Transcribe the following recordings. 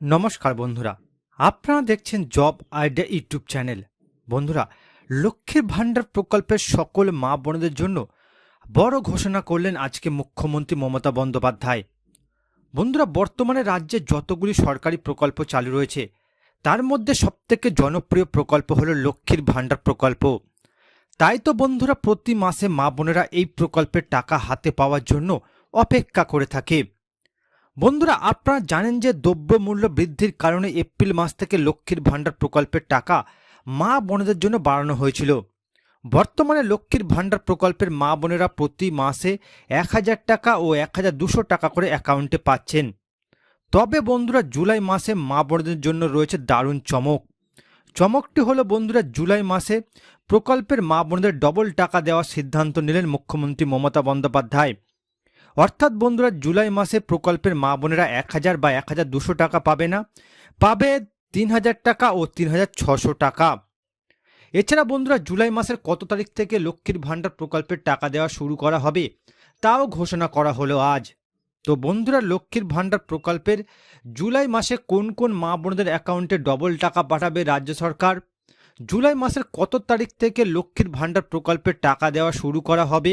নমস্কার বন্ধুরা, আপনারা দেখছেন জব আইডিয়া ইউটিউব চ্যানেল। বন্ধুরা, লক্ষ্মীর ভাণ্ডার প্রকল্পের সকল মা বোনদের জন্য বড় ঘোষণা করলেন আজকে মুখ্যমন্ত্রী মমতা বন্দ্যোপাধ্যায়। বন্ধুরা, বর্তমানে রাজ্যে যতগুলি সরকারি প্রকল্প চালু রয়েছে, তার মধ্যে সবথেকে জনপ্রিয় প্রকল্প হলো লক্ষ্মীর ভাণ্ডার প্রকল্প। তাই তো বন্ধুরা, প্রতি মাসে মা বোনেরা এই প্রকল্পের টাকা হাতে পাওয়ার জন্য অপেক্ষা করে থাকে। বন্ধুরা, আপনারা জানেন যে দ্রব্যমূল্য বৃদ্ধির কারণে এপ্রিল মাস থেকে লক্ষ্মীর ভাণ্ডার প্রকল্পের টাকা মা বোনেদের জন্য বাড়ানো হয়েছিল। বর্তমানে লক্ষ্মীর ভাণ্ডার প্রকল্পের মা বোনেরা প্রতি মাসে এক হাজার টাকা ও এক হাজার দুশো টাকা করে অ্যাকাউন্টে পাচ্ছেন। তবে বন্ধুরা, জুলাই মাসে মা বোনদের জন্য রয়েছে দারুণ চমক। চমকটি হলো বন্ধুরা, জুলাই মাসে প্রকল্পের মা বোনদের ডবল টাকা দেওয়ার সিদ্ধান্ত নিলেন মুখ্যমন্ত্রী মমতা বন্দ্যোপাধ্যায়। অর্থাৎ বন্ধুরা, জুলাই মাসে প্রকল্পের মা বোনেরা এক হাজার বা এক হাজার দুশো টাকা পাবে না? পাবে তিন হাজার টাকা ও তিন হাজার ছশো টাকা। এছাড়া বন্ধুরা, জুলাই মাসের কত তারিখ থেকে লক্ষ্মীর ভাণ্ডার প্রকল্পের টাকা দেওয়া শুরু করা হবে, তাও ঘোষণা করা হলো আজ। তো বন্ধুরা, লক্ষ্মীর ভাণ্ডার প্রকল্পের জুলাই মাসে কোন কোন মা বোনদের অ্যাকাউন্টে ডবল টাকা পাঠাবে রাজ্য সরকার? জুলাই মাসের কত তারিখ থেকে লক্ষ্মীর ভাণ্ডার প্রকল্পের টাকা দেওয়া শুরু করা হবে?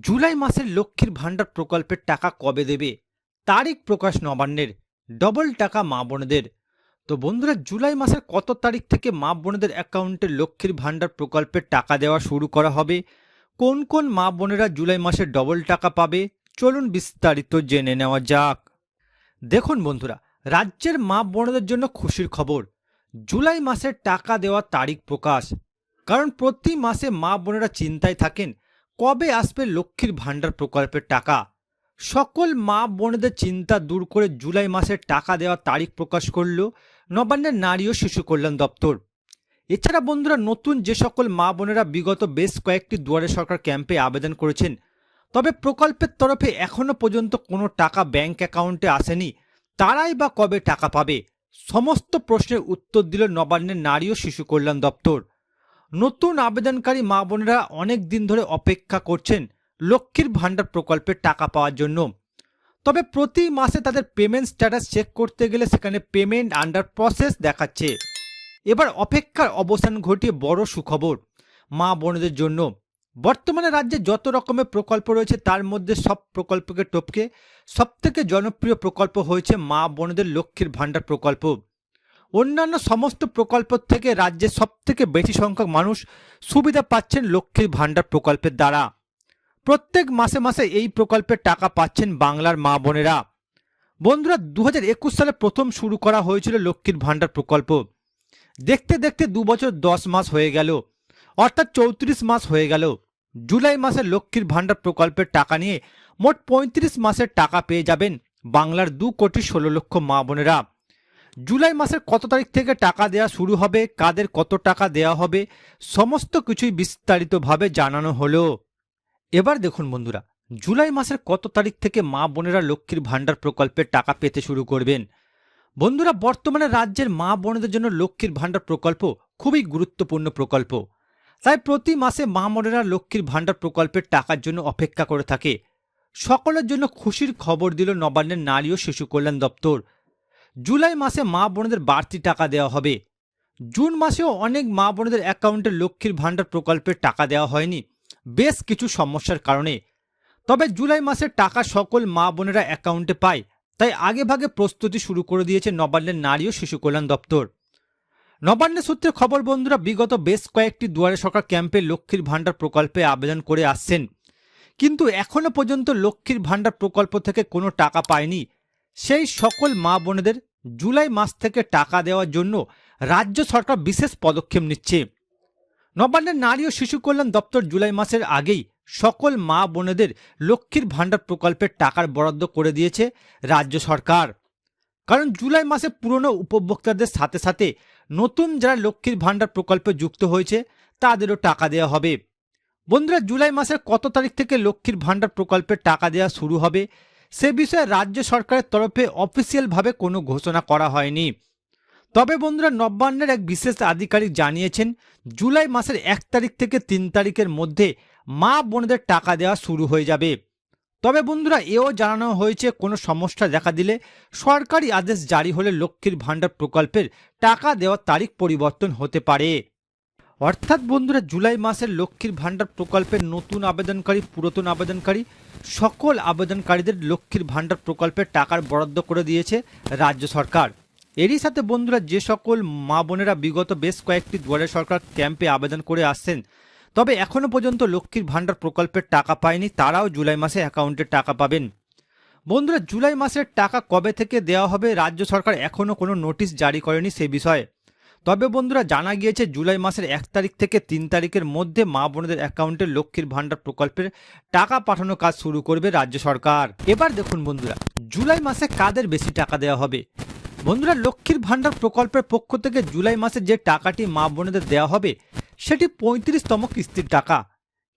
জুলাই মাসের লক্ষ্মীর ভাণ্ডার প্রকল্পের টাকা কবে দেবে? তারিখ প্রকাশ নবান্নের, ডবল টাকা মা বোনেদের। তো বন্ধুরা, জুলাই মাসের কত তারিখ থেকে মা বোনেদের অ্যাকাউন্টে লক্ষ্মীর ভাণ্ডার প্রকল্পের টাকা দেওয়া শুরু করা হবে? কোন কোন মা বোনেরা জুলাই মাসে ডবল টাকা পাবে? চলুন বিস্তারিত জেনে নেওয়া যাক। দেখুন বন্ধুরা, রাজ্যের মা বোনেদের জন্য খুশির খবর। জুলাই মাসের টাকা দেওয়ার তারিখ প্রকাশ। কারণ প্রতি মাসে মা বোনেরা চিন্তায় থাকেন কবে আসবে লক্ষ্মীর ভাণ্ডার প্রকল্পের টাকা? সকল মা বোনদের চিন্তা দূর করে জুলাই মাসের টাকা দেওয়ার তারিখ প্রকাশ করল নবান্নের নারী ও শিশু কল্যাণ দপ্তর। এছাড়া বন্ধুরা, নতুন যে সকল মা বোনেরা বিগত বেশ কয়েকটি দুয়ারে সরকার ক্যাম্পে আবেদন করেছেন, তবে প্রকল্পের তরফে এখনও পর্যন্ত কোনো টাকা ব্যাংক অ্যাকাউন্টে আসেনি। তারাই বা কবে টাকা পাবে? সমস্ত প্রশ্নের উত্তর দিল নবান্নের নারী ও শিশু কল্যাণ দপ্তর। নতুন আবেদনকারী মা বোনেরা অনেক দিন ধরে অপেক্ষা করছেন লক্ষ্মীর ভাণ্ডার প্রকল্পের টাকা পাওয়ার জন্য। তবে প্রতি মাসে তাদের পেমেন্ট স্ট্যাটাস চেক করতে গেলে সেখানে পেমেন্ট আন্ডার প্রসেস দেখাচ্ছে। এবার অপেক্ষার অবসান ঘটিয়ে বড় সুখবর মা বোনদের জন্য। বর্তমানে রাজ্যে যত রকমের প্রকল্প রয়েছে, তার মধ্যে সব প্রকল্পকে টপকে সবথেকে জনপ্রিয় প্রকল্প হয়েছে মা বোনদের লক্ষ্মীর ভাণ্ডার প্রকল্প। অন্যান্য সমস্ত প্রকল্প থেকে রাজ্যের সবথেকে বেশি সংখ্যক মানুষ সুবিধা পাচ্ছেন লক্ষ্মীর ভাণ্ডার প্রকল্পের দ্বারা। প্রত্যেক মাসে মাসে এই প্রকল্পের টাকা পাচ্ছেন বাংলার মা বোনেরা। বন্ধুরা দু হাজার একুশ সালে প্রথম শুরু করা হয়েছিল লক্ষ্মীর ভাণ্ডার প্রকল্প। দেখতে দেখতে দু বছর দশ মাস হয়ে গেল, অর্থাৎ চৌত্রিশ মাস হয়ে গেল। জুলাই মাসে লক্ষ্মীর ভাণ্ডার প্রকল্পের টাকা নিয়ে মোট পঁয়ত্রিশ মাসের টাকা পেয়ে যাবেন বাংলার দু কোটি ষোলো লক্ষ মা বোনেরা। জুলাই মাসের কত তারিখ থেকে টাকা দেওয়া শুরু হবে, কাদের কত টাকা দেওয়া হবে, সমস্ত কিছুই বিস্তারিতভাবে জানানো হলো। এবার দেখুন বন্ধুরা, জুলাই মাসের কত তারিখ থেকে মা বোনেরা লক্ষ্মীর ভাণ্ডার প্রকল্পের টাকা পেতে শুরু করবেন। বন্ধুরা, বর্তমানে রাজ্যের মা বোনেদের জন্য লক্ষ্মীর ভাণ্ডার প্রকল্প খুবই গুরুত্বপূর্ণ প্রকল্প। তাই প্রতি মাসে মা বোনেরা লক্ষ্মীর ভাণ্ডার প্রকল্পের টাকার জন্য অপেক্ষা করে থাকে। সকলের জন্য খুশির খবর দিল নবান্নের নারী ও শিশু কল্যাণ দপ্তর। জুলাই মাসে মা বোনদের বাড়তি টাকা দেওয়া হবে। জুন মাসেও অনেক মা বোনদের অ্যাকাউন্টে লক্ষ্মীর ভাণ্ডার প্রকল্পের টাকা দেওয়া হয়নি। বেশ কিছু সমস্যার কারণে। তবে জুলাই মাসে টাকা সকল মা বোনেরা অ্যাকাউন্টে পায়, তাই আগেভাগে প্রস্তুতি শুরু করে দিয়েছে নবান্নের নারী ও শিশু কল্যাণ দপ্তর। নবান্নের সূত্রে খবর, বন্ধুরা, বিগত বেশ কয়েকটি দুয়ারে সরকার ক্যাম্পে লক্ষ্মীর ভাণ্ডার প্রকল্পে আবেদন করে আসছেন। কিন্তু এখনও পর্যন্ত লক্ষ্মীর ভাণ্ডার প্রকল্প থেকে কোনো টাকা পায়নি। সেই সকল মা বোনেদের জুলাই মাস থেকে টাকা দেওয়ার জন্য রাজ্য সরকার বিশেষ পদক্ষেপ নিচ্ছে। নবান্নের নারী ও শিশু কল্যাণ দপ্তর জুলাই মাসের আগেই সকল মা বোনেদের লক্ষ্মীর ভাণ্ডার প্রকল্পের টাকার বরাদ্দ করে দিয়েছে রাজ্য সরকার। কারণ জুলাই মাসে পুরনো উপভোক্তাদের সাথে সাথে নতুন যারা লক্ষ্মীর ভাণ্ডার প্রকল্পে যুক্ত হয়েছে, তাদেরও টাকা দেওয়া হবে। বন্ধুরা, জুলাই মাসের কত তারিখ থেকে লক্ষ্মীর ভাণ্ডার প্রকল্পের টাকা দেওয়া শুরু হবে সে বিষয়ে রাজ্য সরকারের তরফে অফিসিয়ালভাবে কোনো ঘোষণা করা হয়নি। তবে বন্ধুরা, নবান্নের এক বিশেষ আধিকারিক জানিয়েছেন, জুলাই মাসের এক তারিখ থেকে তিন তারিখের মধ্যে মা বোনদের টাকা দেওয়া শুরু হয়ে যাবে। তবে বন্ধুরা, এও জানানো হয়েছে, কোনো সমস্যা দেখা দিলে সরকারি আদেশ জারি হলে লক্ষ্মীর ভাণ্ডার প্রকল্পের টাকা দেওয়ার তারিখ পরিবর্তন হতে পারে। অর্থাৎ বন্ধুরা, জুলাই মাসের লক্ষ্মীর ভাণ্ডার প্রকল্পের নতুন আবেদনকারী, পুরাতন আবেদনকারী, সকল আবেদনকারীদের লক্ষ্মীর ভাণ্ডার প্রকল্পের টাকার বরাদ্দ করে দিয়েছে রাজ্য সরকার। এরই সাথে বন্ধুরা, যে সকল মা বোনেরা বিগত বেশ কয়েকটি দুয়ারে সরকার ক্যাম্পে আবেদন করে আসছেন, তবে এখনও পর্যন্ত লক্ষ্মীর ভাণ্ডার প্রকল্পের টাকা পায়নি, তারাও জুলাই মাসে অ্যাকাউন্টে টাকা পাবেন। বন্ধুরা, জুলাই মাসের টাকা কবে থেকে দেওয়া হবে, রাজ্য সরকার এখনও কোনো নোটিশ জারি করেনি সে বিষয়ে। তবে বন্ধুরা জানা গিয়েছে, জুলাই মাসের এক তারিখ থেকে তিন তারিখের মধ্যে মা বোনদের অ্যাকাউন্টে লক্ষ্মীর ভাণ্ডার প্রকল্পের টাকা পাঠানোর কাজ শুরু করবে রাজ্য সরকার। এবার দেখুন বন্ধুরা, জুলাই মাসে কাদের বেশি টাকা দেওয়া হবে? বন্ধুরা, লক্ষ্মীর ভাণ্ডার প্রকল্পের পক্ষ থেকে জুলাই মাসে যে টাকাটি মা বোনেদের দেওয়া হবে, সেটি পঁয়ত্রিশতম কিস্তির টাকা।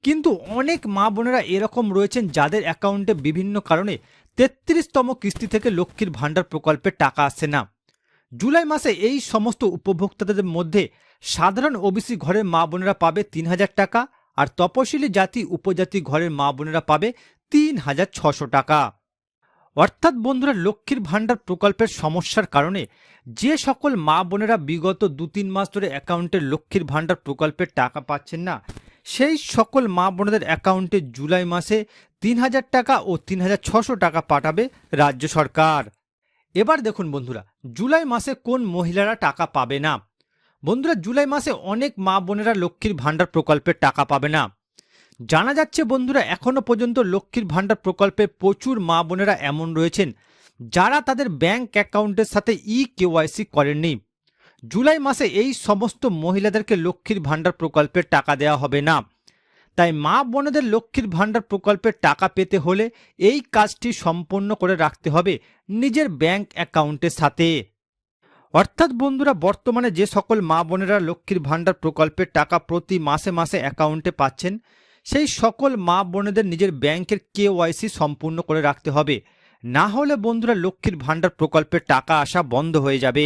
কিন্তু অনেক মা বোনেরা এরকম রয়েছেন যাদের অ্যাকাউন্টে বিভিন্ন কারণে তেত্রিশতম কিস্তি থেকে লক্ষ্মীর ভাণ্ডার প্রকল্পের টাকা আসছে না। জুলাই মাসে এই সমস্ত উপভোক্তাদের মধ্যে সাধারণ ওবিসি ঘরের মা বোনেরা পাবে তিন হাজার টাকা আর তপশিলি জাতি উপজাতি ঘরের মা বোনেরা পাবে তিন হাজার ছশো টাকা। অর্থাৎ বন্ধুরা, লক্ষ্মীর ভাণ্ডার প্রকল্পের সমস্যার কারণে যে সকল মা বোনেরা বিগত দু তিন মাস ধরে অ্যাকাউন্টে লক্ষ্মীর ভাণ্ডার প্রকল্পের টাকা পাচ্ছেন না, সেই সকল মা বোনেদের অ্যাকাউন্টে জুলাই মাসে তিন হাজার টাকা ও তিন হাজার ছশো টাকা পাঠাবে রাজ্য সরকার। এবার দেখুন বন্ধুরা, জুলাই মাসে কোন মহিলারা টাকা পাবে না? বন্ধুরা, জুলাই মাসে অনেক মা বোনেরা লক্ষ্মীর ভাণ্ডার প্রকল্পের টাকা পাবে না। জানা যাচ্ছে বন্ধুরা এখনও পর্যন্ত লক্ষ্মীর ভাণ্ডার প্রকল্পে প্রচুর মা বোনেরা এমন রয়েছেন, যারা তাদের ব্যাংক অ্যাকাউন্টের সাথে ই কেওয়াইসি করেননি। জুলাই মাসে এই সমস্ত মহিলাদেরকে লক্ষ্মীর ভাণ্ডার প্রকল্পের টাকা দেওয়া হবে না। তাই মা বোনেদের লক্ষ্মীর ভাণ্ডার প্রকল্পের টাকা পেতে হলে এই কাজটি সম্পন্ন করে রাখতে হবে নিজের ব্যাংক অ্যাকাউন্টের সাথে। অর্থাৎ বন্ধুরা, বর্তমানে যে সকল মা বোনেরা লক্ষ্মীর ভাণ্ডার প্রকল্পের টাকা প্রতি মাসে মাসে অ্যাকাউন্টে পাচ্ছেন, সেই সকল মা বোনেদের নিজের ব্যাংকের কেওয়াইসি সম্পূর্ণ করে রাখতে হবে। না হলে বন্ধুরা, লক্ষ্মীর ভাণ্ডার প্রকল্পের টাকা আসা বন্ধ হয়ে যাবে।